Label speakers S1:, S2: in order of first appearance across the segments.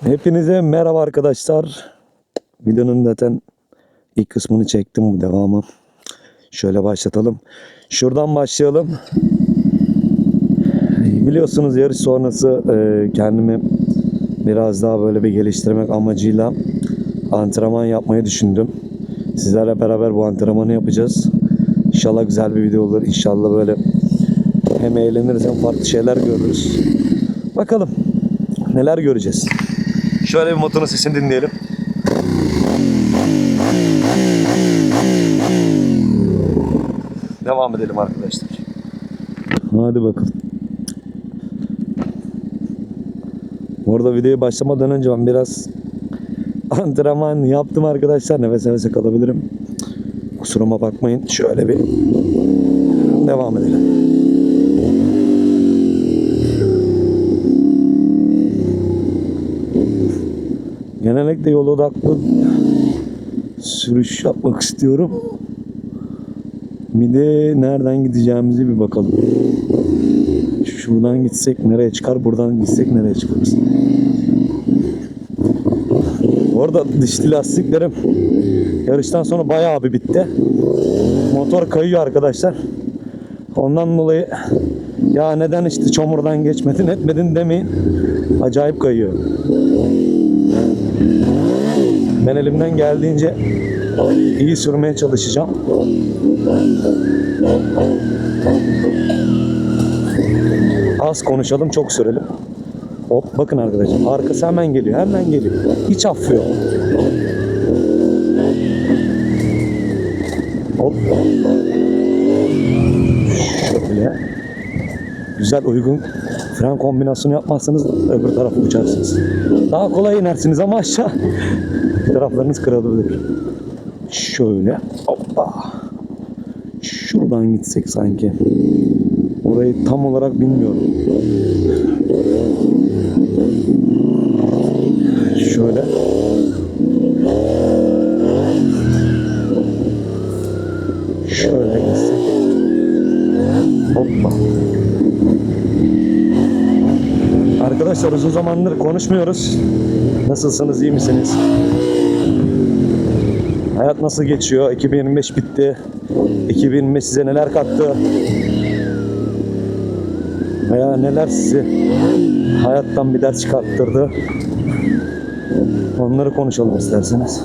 S1: Hepinize merhaba arkadaşlar. Videonun zaten ilk kısmını çektim bu devamı. Şöyle başlatalım. Şuradan başlayalım. Biliyorsunuz yarış sonrası e, kendimi biraz daha böyle bir geliştirmek amacıyla antrenman yapmayı düşündüm. Sizlerle beraber bu antrenmanı yapacağız. İnşallah güzel bir video olur. İnşallah böyle hem eğleniriz hem farklı şeyler görürüz. Bakalım neler göreceğiz. Şöyle bir motorun sesini dinleyelim. Devam edelim arkadaşlar. Hadi bakalım. Orada videoya başlamadan önce ben biraz antrenman yaptım arkadaşlar. Nefes nefese kalabilirim. Kusuruma bakmayın. Şöyle bir devam edelim. Genellikle yol odaklı sürüş yapmak istiyorum. Bir de nereden gideceğimizi bir bakalım. Şuradan gitsek nereye çıkar, buradan gitsek nereye çıkarız. Orada dişli lastiklerim yarıştan sonra bayağı bir bitti. Motor kayıyor arkadaşlar. Ondan dolayı ya neden işte çamurdan geçmedin etmedin demeyin. Acayip kayıyor. Ben elimden geldiğince iyi sürmeye çalışacağım. Az konuşalım, çok sürelim. Hop bakın arkadaşlar arkası hemen geliyor, hemen geliyor. Hiç affı yok. Hop. Şöyle. Güzel uygun fren kombinasyonu yapmazsanız öbür tarafa uçarsınız. Daha kolay inersiniz ama aşağı taraflarınız kırılabilir. Şöyle. Hoppa. Şuradan gitsek sanki. Orayı tam olarak bilmiyorum. Şöyle gitsek. Hoppa. Arkadaşlar uzun zamandır konuşmuyoruz. Nasılsınız, iyi misiniz? Hayat nasıl geçiyor? 2025 bitti. 2025 size neler kattı? Veya neler sizi hayattan bir ders çıkarttırdı? Onları konuşalım isterseniz.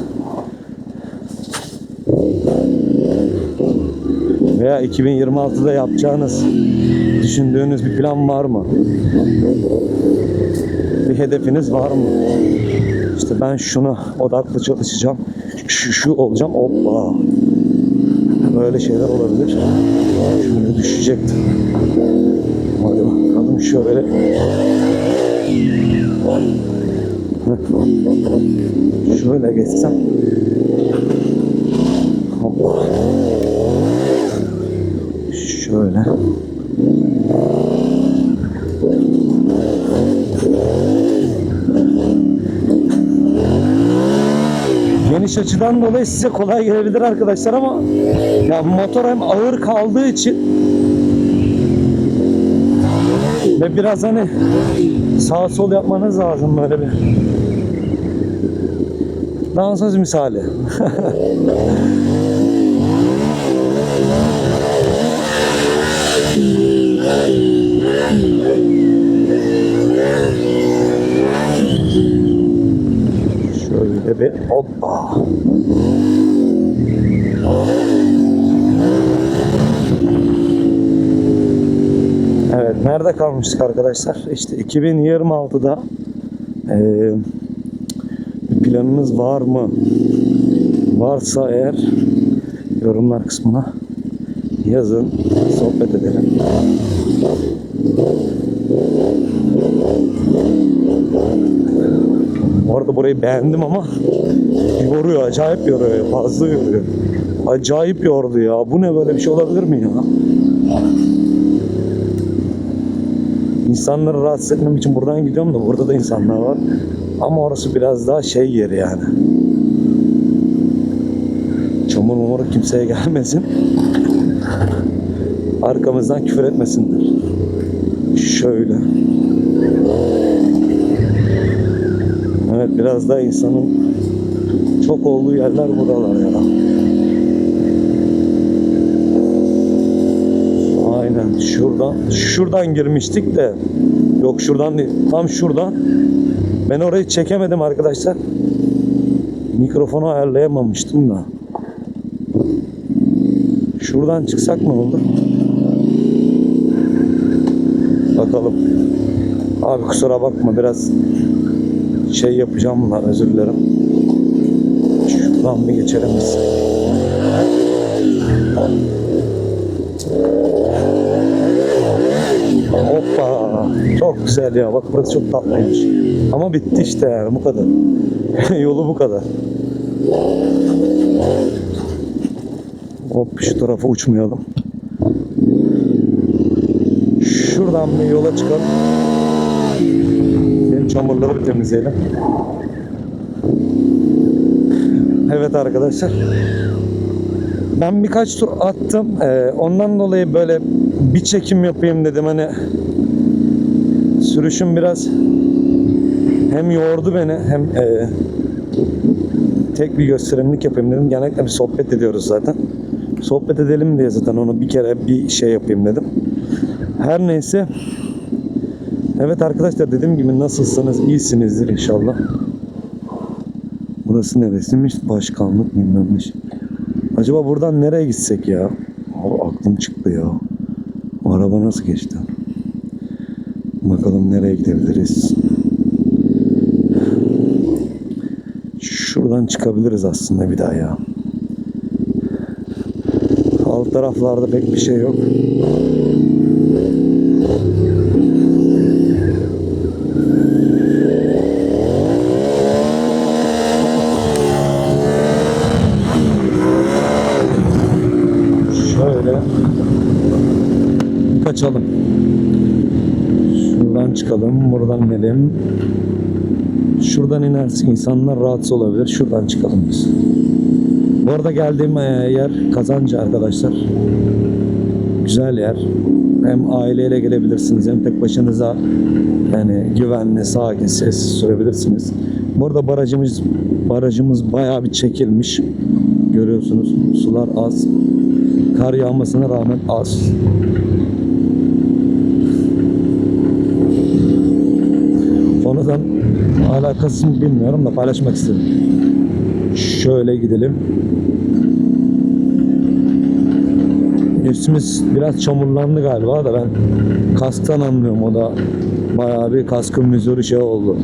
S1: Veya 2026'da yapacağınız, düşündüğünüz bir plan var mı? Bir hedefiniz var mı? İşte ben şuna odaklı çalışacağım. Şu, şu olacağım. Hoppa. Böyle şeyler olabilir. Şöyle düşecektim. Hadi bakalım şöyle. Şöyle geçsem. Hoppa. Şöyle. Geniş açıdan dolayı size kolay gelebilir arkadaşlar ama ya motor hem ağır kaldığı için ve biraz hani sağ sol yapmanız lazım böyle bir dansöz misali. Hoppa. Evet nerede kalmıştık arkadaşlar? İşte 2026'da eee bir planınız var mı? Varsa eğer yorumlar kısmına yazın sohbet edelim. Orada burayı beğendim ama yoruyor, acayip yoruyor, fazla yoruyor. Acayip yordu ya. Bu ne böyle bir şey olabilir mi ya? İnsanları rahatsız etmem için buradan gidiyorum da burada da insanlar var. Ama orası biraz daha şey yeri yani. Çamur mumur kimseye gelmesin. Arkamızdan küfür etmesinler. Şöyle. Evet biraz da insanın çok olduğu yerler buralar ya. Aynen şuradan şuradan girmiştik de. Yok şuradan değil tam şuradan. Ben orayı çekemedim arkadaşlar. Mikrofonu ayarlayamamıştım da. Şuradan çıksak ne olur bakalım. Abi kusura bakma biraz şey yapacağım bunlar özür dilerim şuradan bir geçelim Hoppa. Çok güzel ya. Bak burası çok tatlıymış. Ama bitti işte yani bu kadar. Yolu bu kadar. Hop şu tarafa uçmayalım. Şuradan bir yola çıkalım. Benim çamurları bir temizleyelim. Evet arkadaşlar. Ben birkaç tur attım. Ee, ondan dolayı böyle bir çekim yapayım dedim. Hani sürüşüm biraz hem yordu beni hem e, tek bir gösterimlik yapayım dedim. Genellikle bir sohbet ediyoruz zaten. Sohbet edelim diye zaten onu bir kere bir şey yapayım dedim. Her neyse. Evet arkadaşlar dediğim gibi nasılsınız? İyisinizdir inşallah. Burası neresiymiş? Başkanlık bilmem. Acaba buradan nereye gitsek ya? Abi aklım çıktı ya. O araba nasıl geçti? Bakalım nereye gidebiliriz? Şuradan çıkabiliriz aslında bir daha ya. Alt taraflarda pek bir şey yok. Şöyle kaçalım. Çıkalım, buradan inelim. Şuradan inersin, insanlar rahatsız olabilir. Şuradan çıkalım biz. Bu arada geldiğim e, yer Kazancı arkadaşlar. Güzel yer. Hem aileyle gelebilirsiniz hem tek başınıza yani güvenli, sakin, sessiz sürebilirsiniz. Bu arada barajımız barajımız bayağı bir çekilmiş. Görüyorsunuz sular az. Kar yağmasına rağmen az. Konudan alakasını bilmiyorum da paylaşmak istedim. Şöyle gidelim. Üstümüz biraz çamurlandı galiba da ben kasktan anlıyorum o da bayağı bir kaskın vizörü şey oldu.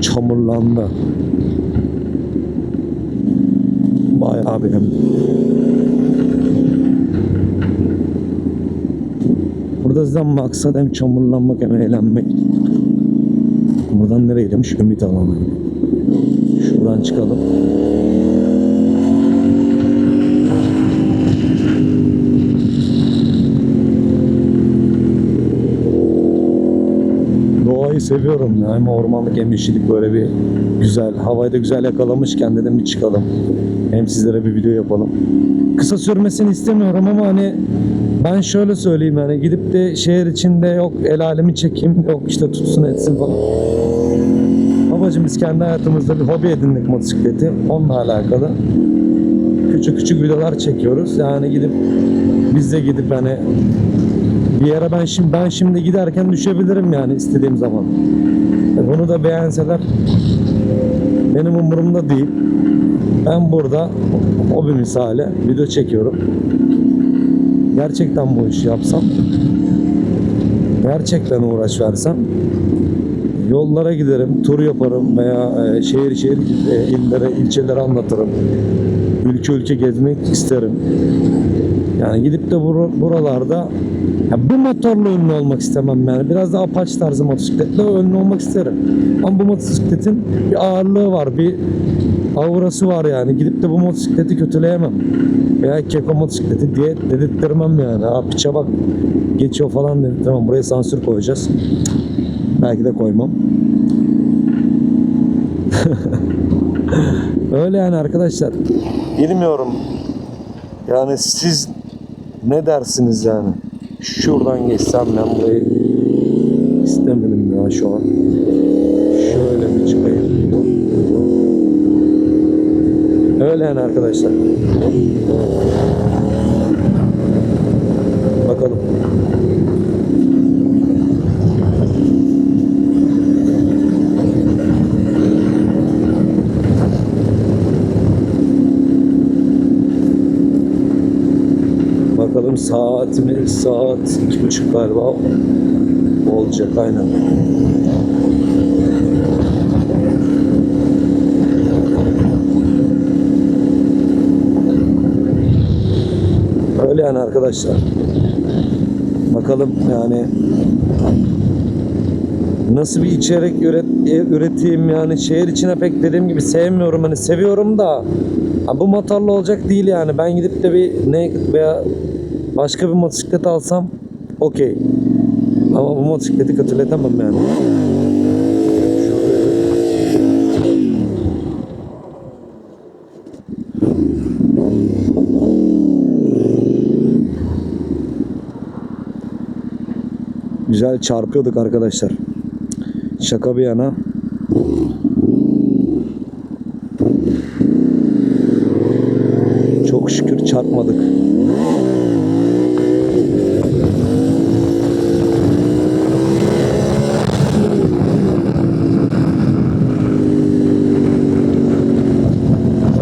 S1: Çamurlandı. Bayağı bir hem. Burada zaten maksat hem çamurlanmak hem eğlenmek. Buradan nereye gidemiş? Ümit alanı. Şuradan çıkalım. Doğayı seviyorum ya. Hem ormanlık hem yeşillik böyle bir güzel. Havayı da güzel yakalamışken dedim bir çıkalım. Hem sizlere bir video yapalım. Kısa sürmesini istemiyorum ama hani ben şöyle söyleyeyim yani gidip de şehir içinde yok el alemi çekeyim yok işte tutsun etsin falan. Babacım biz kendi hayatımızda bir hobi edindik motosikleti. Onunla alakalı. Küçük küçük videolar çekiyoruz. Yani gidip biz de gidip hani bir yere ben şimdi ben şimdi giderken düşebilirim yani istediğim zaman. E Bunu da beğenseler benim umurumda değil. Ben burada hobi misali video çekiyorum. Gerçekten bu işi yapsam gerçekten uğraş versem yollara giderim, tur yaparım veya e, şehir şehir e, illere, ilçelere anlatırım. Ülke ülke gezmek isterim. Yani gidip de bur- buralarda ya bu motorla ünlü olmak istemem yani. Biraz da Apache tarzı motosikletle ünlü olmak isterim. Ama bu motosikletin bir ağırlığı var, bir aurası var yani. Gidip de bu motosikleti kötüleyemem. Veya keko motosikleti diye dedirttirmem yani. Ha piçe bak geçiyor falan dedirtmem. Buraya sansür koyacağız. Belki de koymam. Öyle yani arkadaşlar. Bilmiyorum. Yani siz ne dersiniz yani? Şuradan geçsem ben burayı istemedim ya şu an. Şöyle bir çıkayım. Yani arkadaşlar. Bakalım. Bakalım saatimiz saat iki buçuk galiba olacak aynen. Yani arkadaşlar. Bakalım yani nasıl bir içerik üret, e, üreteyim yani. Şehir içine pek dediğim gibi sevmiyorum. Hani seviyorum da. Ha, bu motorlu olacak değil yani. Ben gidip de bir ne veya başka bir motosiklet alsam okey. Ama bu motosikleti kötületemem yani. Güzel çarpıyorduk arkadaşlar. Şaka bir yana. Çok şükür çarpmadık.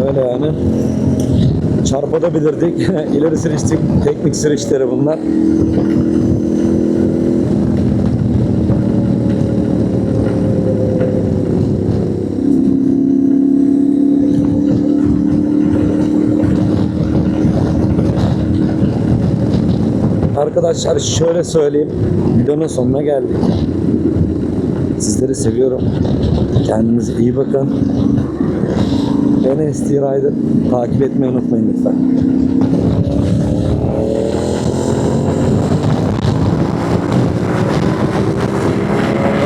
S1: Öyle yani. Çarpabilirdik. İleri sürüştük. Teknik sürüşleri bunlar. arkadaşlar şöyle söyleyeyim. Videonun sonuna geldik. Sizleri seviyorum. Kendinize iyi bakın. Beni ST Rider takip etmeyi unutmayın lütfen.